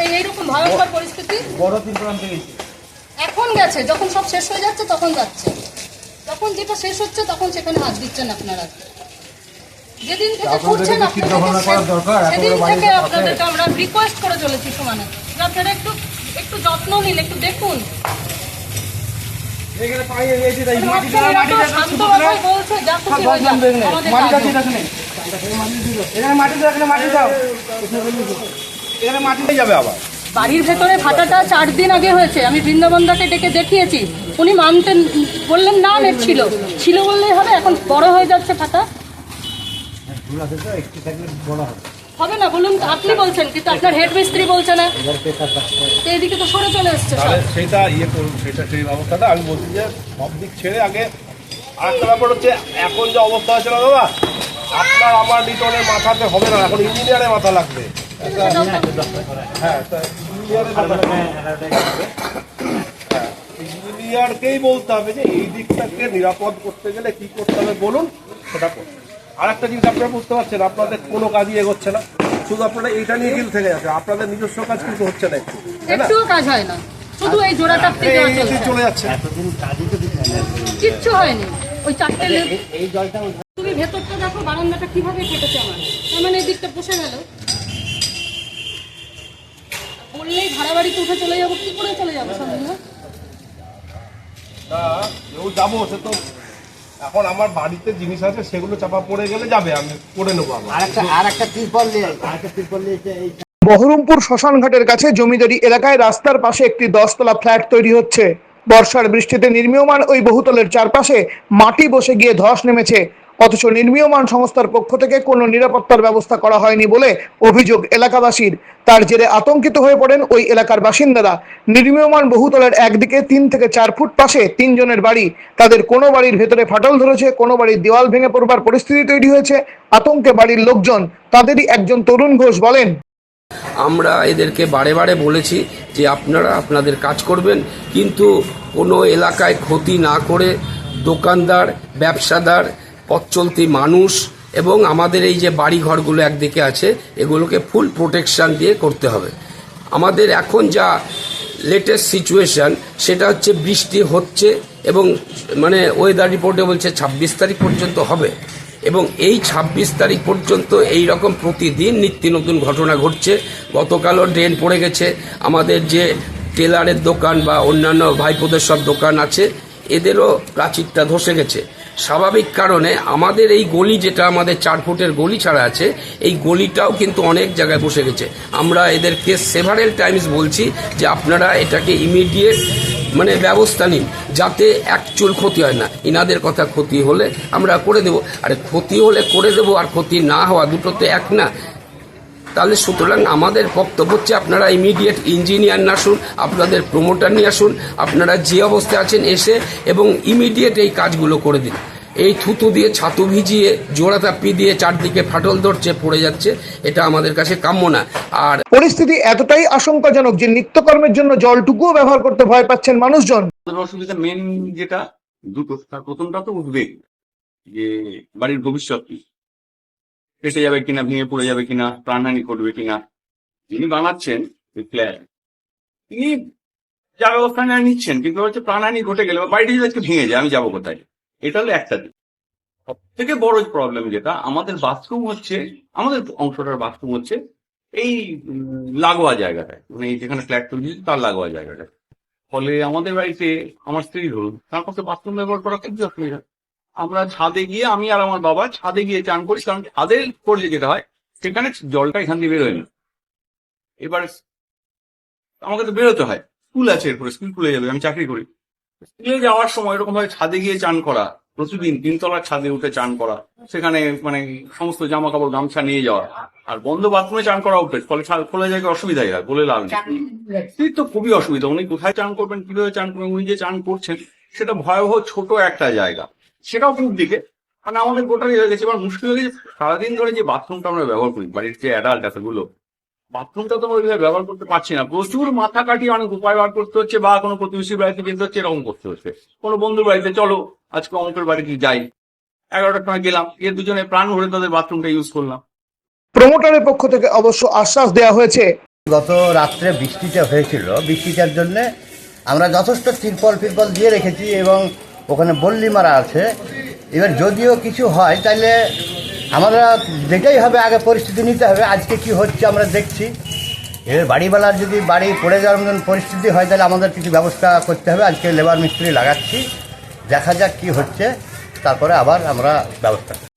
এই এইরকম ভয়ঙ্কর পরিস্থিতি? বড় তিন প্রান্তে গেছি। এখন গেছে যখন সব শেষ হয়ে যাচ্ছে তখন যাচ্ছে। যখন যেটা শেষ হচ্ছে তখন সেখানে হাত দিচ্ছেন আপনারা। যেদিন থেকে করছেন সেদিন থেকে আপনাদেরকে আমরা রিকোয়েস্ট করে চলেছি সমানে। আপনারা একটু একটু যত্ন নিন একটু দেখুন। এখানে পায়ে গেছি তাই মাটি বাচ্চারা তো শান্ত ভাষায় বলছে যা খুশি হয়ে মাটি দাও। এখানে দিয়ে যাবে আবার। বাড়ির ভেতরে ফাটাটা চার দিন আগে হয়েছে। আমি বৃন্দাবনদাকে ডেকে দেখিয়েছি। উনি মানতেন বললেন না নেট ছিল। ছিল বললেই হবে এখন বড় হয়ে যাচ্ছে ফাটা হবে না বলুন আপনি বলছেন কিন্তু আপনার হেড মিস্ত্রি বলছে না। তো এদিকে তো সরে চলে এসছে সেটা ইয়ে করুন সেটা সেই ব্যবস্থাটা। আমি বলছি যে সব দিক ছেড়ে আগে আরেকটা ব্যাপার হচ্ছে এখন যে অবস্থা হয়েছে না দাদা আপনার আমার লিটনের মাথাতে হবে না এখন ইঞ্জিনিয়ারের মাথা লাগবে। হ্যাঁ। হ্যাঁ, ইঞ্জিনিয়ারকেই বলতে হবে যে এই দিকটাকে নিরাপদ করতে গেলে কি করতে হবে বলুন সেটা করুন। আর একটা জিনিস আপনারা বুঝতে পারছেন আপনাদের কোনো কাজই এগোচ্ছে না। শুধু আপনারা এইটা নিয়ে কিন্তু থেকে যাচ্ছে আপনাদের নিজস্ব কাজ কিন্তু হচ্ছে না একটু কাজ হয় না। শুধু এই জোড়াটা এই দেওয়া এই যে চলছে চলে যাচ্ছে। কিচ্ছু হয়নি। ওই চারটে লেপ তুমি ভেতরটা দেখো বারান্দাটা কীভাবে কেটেছে আমার। মানে এই দিকটা বসে গেল। ভাড়া বাড়িতে উঠে চলে যাব কি করে চলে যাব কেউ যাব সে তো এখন আমার বাড়িতে জিনিস আছে সেগুলো চাপা পড়ে গেলে যাবে আমি করে নেব আবার। আর একটা আর একটা তিরপল নিয়ে আর একটা তিরপল নিয়ে বহরমপুর শ্মশানঘাটের কাছে জমিদারি এলাকায় রাস্তার পাশে একটি দশতলা ফ্ল্যাট তৈরি হচ্ছে। বর্ষার বৃষ্টিতে নির্মীয়মান ওই বহুতলের চারপাশে মাটি বসে গিয়ে ধস নেমেছে। অথচ নির্মীয়মান সংস্থার পক্ষ থেকে কোনো নিরাপত্তার ব্যবস্থা করা হয়নি বলে অভিযোগ এলাকাবাসীর। তার জেরে আতঙ্কিত হয়ে পড়েন ওই এলাকার বাসিন্দারা। নির্মীয়মান বহুতলের একদিকে তিন থেকে চার ফুট পাশে তিনজনের বাড়ি। তাদের কোনো বাড়ির ভেতরে ফাটল ধরেছে, কোনো বাড়ির দেওয়াল ভেঙে পড়বার পরিস্থিতি তৈরি হয়েছে। আতঙ্কে বাড়ির লোকজন, তাদেরই একজন তরুণ ঘোষ বলেন। আমরা এদেরকে বারে বারে বলেছি যে আপনারা আপনাদের কাজ করবেন, কিন্তু কোনো এলাকায় ক্ষতি না করে দোকানদার, ব্যবসাদার পথ চলতি মানুষ এবং আমাদের এই যে বাড়ি ঘরগুলো একদিকে আছে, এগুলোকে ফুল প্রোটেকশন দিয়ে করতে হবে। আমাদের এখন যা লেটেস্ট সিচুয়েশন সেটা হচ্ছে বৃষ্টি হচ্ছে এবং মানে ওয়েদার রিপোর্টে বলছে ছাব্বিশ তারিখ পর্যন্ত হবে। এবং এই ২৬ তারিখ পর্যন্ত এই রকম প্রতিদিন নিত্য নতুন ঘটনা ঘটছে। গতকালও ড্রেন পড়ে গেছে। আমাদের যে টেলারের দোকান বা অন্যান্য ভাইপোদের সব দোকান আছে, এদেরও প্রাচীরটা ধসে গেছে। স্বাভাবিক কারণে আমাদের এই গলি যেটা আমাদের চার ফুটের গলি ছাড়া আছে, এই গলিটাও কিন্তু অনেক জায়গায় বসে গেছে। আমরা এদেরকে সেভারেল টাইমস বলছি যে আপনারা এটাকে ইমিডিয়েট মানে ব্যবস্থা নিন, যাতে অ্যাকচুয়াল ক্ষতি হয় না। ইনাদের কথা ক্ষতি হলে আমরা করে দেব। আরে ক্ষতি হলে করে দেব আর ক্ষতি না হওয়া দুটো তো এক না। তাহলে সুতরাং আমাদের বক্তব্য হচ্ছে আপনারা ইমিডিয়েট ইঞ্জিনিয়ার নিয়ে আসুন আপনাদের প্রমোটার নিয়ে আসুন আপনারা যে অবস্থায় আছেন এসে এবং ইমিডিয়েট এই কাজগুলো করে দিন। এই থুতু দিয়ে ছাতু ভিজিয়ে জোড়া তাপ্পি দিয়ে চারদিকে ফাটল ধরছে পড়ে যাচ্ছে এটা আমাদের কাছে কাম্য না। আর পরিস্থিতি এতটাই আশঙ্কাজনক যে নিত্যকর্মের জন্য জলটুকুও ব্যবহার করতে ভয় পাচ্ছেন মানুষজন। অসুবিধা মেন যেটা দুটো। তার প্রথমটা তো উদ্বেগ যে বাড়ির ভবিষ্যৎ কি? ফেসে যাবে কিনা, ভেঙে পড়ে যাবে কিনা, প্রাণহানি ঘটবে কিনা, যিনি বানাচ্ছেন ফ্ল্যাট তিনি যা ব্যবস্থা নেওয়া নিচ্ছেন, কিন্তু হচ্ছে প্রাণহানি ঘটে গেলে বা বাড়িটা যদি আজকে ভেঙে যায়, আমি যাব কোথায়? এটা হলো একটা দিক। সব থেকে বড় প্রবলেম যেটা, আমাদের বাথরুম হচ্ছে, আমাদের অংশটার বাথরুম হচ্ছে এই লাগোয়া জায়গাটায়। মানে যেখানে ফ্ল্যাট তৈরি তার লাগোয়া জায়গাটায়। ফলে আমাদের বাড়িতে আমার স্ত্রী ধরুন, তার কাছে বাথরুম ব্যবহার করা খুব অসুবিধা আমরা ছাদে গিয়ে, আমি আর আমার বাবা ছাদে গিয়ে চান করি, কারণ ছাদে করলে যেটা হয়, সেখানে জলটা এখান দিয়ে বেরোয় না। এবার আমাকে তো বেরোতে হয়। স্কুল আছে এরপরে, স্কুল খুলে যাবে, আমি চাকরি করি। স্কুলে যাওয়ার সময় এরকম ভাবে ছাদে গিয়ে চান করা, প্রতিদিন তিনতলার ছাদে উঠে চান করা, সেখানে মানে সমস্ত জামা কাপড় গামছা নিয়ে যাওয়া, আর বন্ধ বাথরুমে চান করা উঠে ফলে ছাদ খোলা জায়গায় অসুবিধাই হয়, বলে লাভ নেই। তো খুবই অসুবিধা, উনি কোথায় চান করবেন, কীভাবে চান করবেন, উনি যে চান করছেন, সেটা ভয়াবহ ছোট একটা জায়গা। সেটাও পূর্ব দিকে। মানে আমাদের গোটাই হয়ে গেছে। এবার মুশকিল হয়ে গেছে সারাদিন ধরে যে বাথরুমটা আমরা ব্যবহার করি বাড়ির যে অ্যাডাল্ট এতগুলো বাথরুমটা তো আমরা ওইভাবে ব্যবহার করতে পারছি না। প্রচুর মাথা কাটিয়ে অনেক উপায় বার করতে হচ্ছে বা কোনো প্রতিবেশীর বাড়িতে যেতে হচ্ছে এরকম করতে হচ্ছে। কোনো বন্ধুর বাড়িতে চলো আজকে অঙ্কের বাড়িতে যাই। এগারোটার সময় গেলাম এর দুজনে প্রাণ ভরে তাদের বাথরুমটা ইউজ করলাম। প্রমোটারের পক্ষ থেকে অবশ্য আশ্বাস দেওয়া হয়েছে। গত রাত্রে বৃষ্টিটা হয়েছিল। বৃষ্টিটার জন্য আমরা যথেষ্ট তিরপল ফিরপল দিয়ে রেখেছি এবং ওখানে বল্লি মারা আছে। এবার যদিও কিছু হয় তাহলে আমরা যেটাই হবে, আগে পরিস্থিতি নিতে হবে, আজকে কি হচ্ছে আমরা দেখছি। এবার বাড়িওয়ালার যদি বাড়ি পড়ে যাওয়ার মতন পরিস্থিতি হয়, তাহলে আমাদের কিছু ব্যবস্থা করতে হবে। আজকে লেবার মিস্ত্রি লাগাচ্ছি, দেখা যাক কি হচ্ছে, তারপরে আবার আমরা ব্যবস্থা